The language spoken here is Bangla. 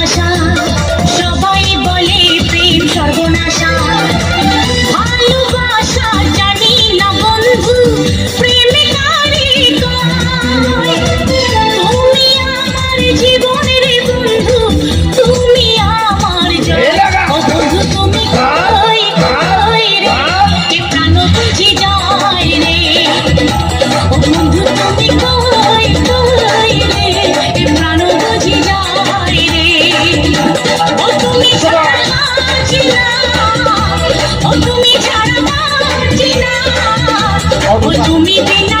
ভাষা তুমি বিনা